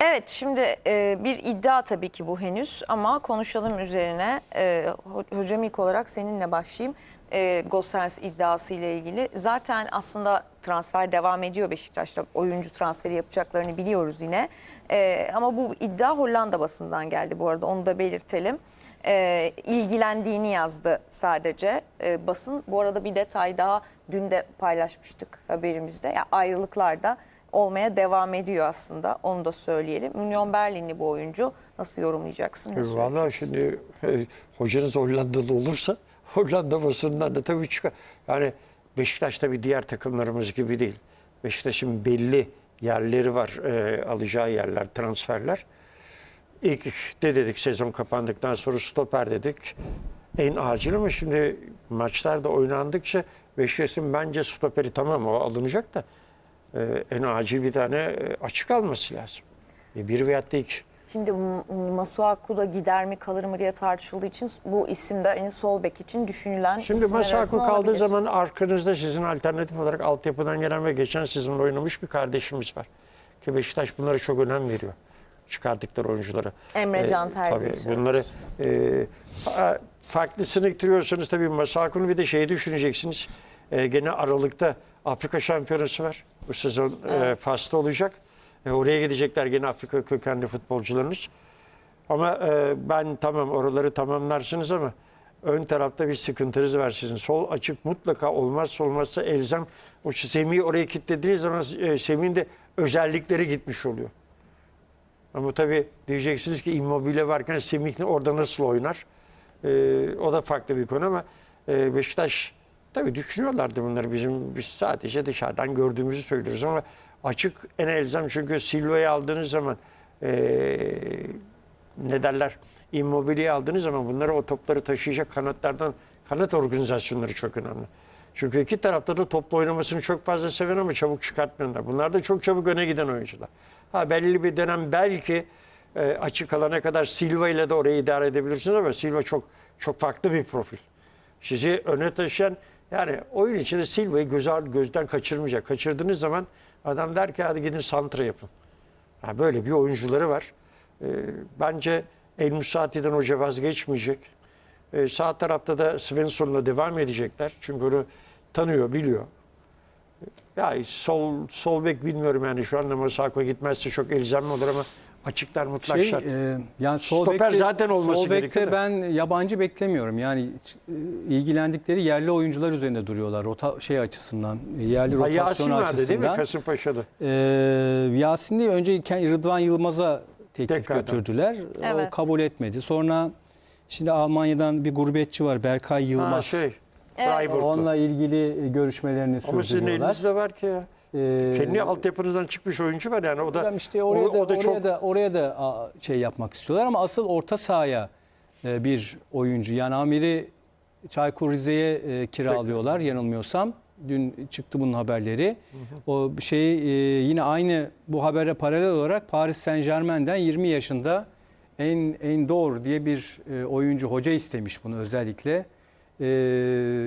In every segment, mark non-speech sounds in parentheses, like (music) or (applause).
Evet şimdi e, bir iddia tabii ki bu henüz ama konuşalım üzerine. E, ho- hocam ilk olarak seninle başlayayım. E, Gosens iddiası ile ilgili. Zaten aslında transfer devam ediyor Beşiktaş'ta. Oyuncu transferi yapacaklarını biliyoruz yine. E, ama bu iddia Hollanda basından geldi bu arada onu da belirtelim. E, ilgilendiğini yazdı sadece e, basın. Bu arada bir detay daha dün de paylaşmıştık haberimizde. Ya ayrılıklarda olmaya devam ediyor aslında. Onu da söyleyelim. Union Berlinli bu oyuncu. Nasıl yorumlayacaksın? Ne Valla söyleyeceksin? şimdi e, hocanız Hollandalı olursa (laughs) Hollanda basından da tabii çıkar. Yani Beşiktaş tabii diğer takımlarımız gibi değil. Beşiktaş'ın belli yerleri var, e, alacağı yerler, transferler. İlk de dedik sezon kapandıktan sonra stoper dedik. En acil ama şimdi maçlarda oynandıkça Beşiktaş'ın bence stoperi tamam o alınacak da e, en acil bir tane e, açık alması lazım. E, bir veyahut da iki. Şimdi M- Masuaku da gider mi kalır mı diye tartışıldığı için bu isim de hani sol bek için düşünülen Şimdi arasında kaldığı olabilir. zaman arkanızda sizin alternatif olarak altyapıdan gelen ve geçen sezon oynamış bir kardeşimiz var. Ki Beşiktaş bunlara çok önem veriyor. Çıkardıkları oyunculara. Emre Can Ee, Terzi'yi tabii bunları e, fa- farklısını ittiriyorsanız tabii Masako'nu bir de şeyi düşüneceksiniz. E, gene Aralık'ta Afrika Şampiyonası var. Bu sezon e, Fas'ta olacak. E, oraya gidecekler gene Afrika kökenli futbolcularınız. Ama e, ben tamam oraları tamamlarsınız ama ön tarafta bir sıkıntınız var sizin. Sol açık mutlaka olmazsa olmazsa elzem. O Semih'i oraya kilitlediğiniz zaman e, Semih'in de özellikleri gitmiş oluyor. Ama tabii diyeceksiniz ki Immobile varken Semih orada nasıl oynar? E, o da farklı bir konu ama e, Beşiktaş tabii düşünüyorlardı bunları. Bizim biz sadece dışarıdan gördüğümüzü söylüyoruz ama açık en elzem çünkü Silva'yı aldığınız zaman e, ne derler immobiliye aldığınız zaman bunları o topları taşıyacak kanatlardan kanat organizasyonları çok önemli. Çünkü iki tarafta da topla oynamasını çok fazla seven ama çabuk çıkartmayanlar. Bunlar da çok çabuk öne giden oyuncular. Ha belli bir dönem belki e, açık alana kadar Silva ile de orayı idare edebilirsiniz ama Silva çok çok farklı bir profil. Sizi öne taşıyan yani oyun içinde Silva'yı göz, gözden kaçırmayacak. Kaçırdığınız zaman adam der ki hadi gidin santra yapın. Ha, böyle bir oyuncuları var. Ee, bence El Musati'den hoca vazgeçmeyecek. Ee, sağ tarafta da Svensson'la devam edecekler. Çünkü onu tanıyor, biliyor. Ya sol sol bek bilmiyorum yani şu anda Masako gitmezse çok elzemli olur ama açıklar mutlak Şey, şart. e, yani sol Stoper bekte- zaten olması sol gerekiyor ben yabancı beklemiyorum. Yani e, ilgilendikleri yerli oyuncular üzerinde duruyorlar. Rota şey açısından, e, yerli Ha, rotasyon Yasin vardı değil mi açısından. Kasımpaşa'da? Ee, Yasin değil önce Rıdvan Yılmaz'a teklif Tekrardan. götürdüler. Evet. O kabul etmedi. Sonra şimdi Almanya'dan bir gurbetçi var Berkay Yılmaz. Ha, şey, Evet. Onunla ilgili görüşmelerini Ama sizin sürdürüyorlar. elinizde var ki ya. Ee, Kendi altyapınızdan çıkmış oyuncu var yani o da işte oraya o, da, o da oraya çok da oraya da şey yapmak istiyorlar ama asıl orta sahaya e, bir oyuncu. Yani Amir'i Çaykur Rize'ye e, kiralıyorlar yanılmıyorsam. Dün çıktı bunun haberleri. O şey yine aynı bu habere paralel olarak Paris Saint-Germain'den 20 yaşında en en doğru diye bir oyuncu hoca istemiş bunu özellikle.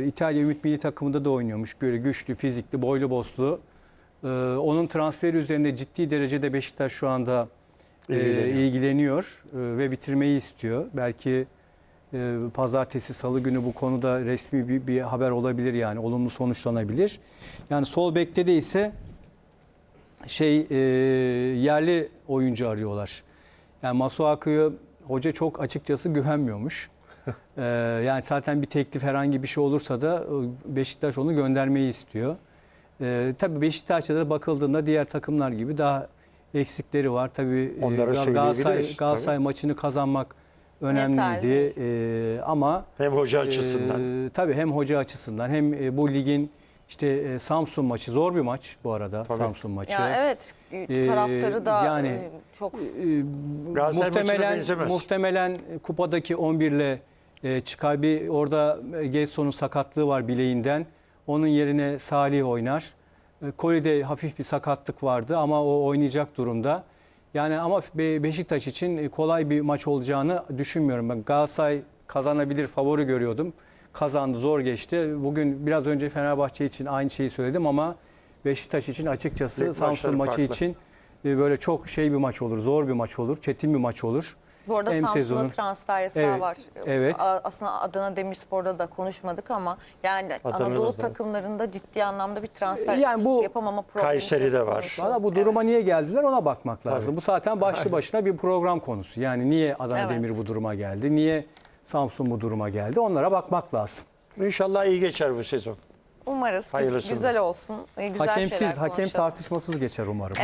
İtalya Ümit Milli takımında da oynuyormuş. Böyle güçlü, fizikli, boylu boslu. Ee, onun transferi üzerinde ciddi derecede Beşiktaş şu anda e, İlgileniyor. ilgileniyor e, ve bitirmeyi istiyor. Belki e, pazartesi, salı günü bu konuda resmi bir, bir haber olabilir yani olumlu sonuçlanabilir. Yani sol bekte de ise şey e, yerli oyuncu arıyorlar. Yani Masuaku'yu hoca çok açıkçası güvenmiyormuş. Ee, (laughs) yani zaten bir teklif herhangi bir şey olursa da e, Beşiktaş onu göndermeyi istiyor. Ee, tabii Beşiktaş'ta da bakıldığında diğer takımlar gibi daha eksikleri var. Tabii e, Onları Gal- Galatasaray, söyleyebiliriz, Galatasaray maçını kazanmak önemliydi. Yeterli. Ee, ama hem hoca açısından. ee, tabii hem hoca açısından hem e, bu ligin işte e, Samsun maçı zor bir maç bu arada Tabii. Samsun maçı. Ya evet Ee, taraftarı da yani- e, çok Galatasaray maçına muhtemelen benzemez. muhtemelen kupadaki 11 ile e, çıkar bir orada e, Gelson'un sakatlığı var bileğinden. Onun yerine Salih oynar. E, Koli'de hafif bir sakatlık vardı ama o oynayacak durumda. Yani ama Be- Beşiktaş için e, kolay bir maç olacağını düşünmüyorum. Ben Galatasaray kazanabilir favori görüyordum. Kazandı, zor geçti. Bugün biraz önce Fenerbahçe için aynı şeyi söyledim ama Beşiktaş için açıkçası Samsun maçı farklı. için e, böyle çok şey bir maç olur, zor bir maç olur, çetin bir maç olur. Bu arada Hem Samsun'un sezonun- transfer yasağı Evet, var. evet. Aslında Adana Demirspor'da da konuşmadık ama yani Adana'da Anadolu da. takımlarında ciddi anlamda bir transfer Yani bu- yapamama problemi Kayseri'de var. Valla bu duruma niye geldiler ona bakmak lazım. Tabii. Bu zaten başlı başına bir program konusu. Yani niye Adana Evet. Demir bu duruma geldi? Niye Samsun bu duruma geldi? Onlara bakmak lazım. İnşallah iyi geçer bu sezon. Umarız güz- Hayırlısı. güzel olsun. Güzel şeyler Hakemsiz, hakem konuşalım. tartışmasız geçer umarım.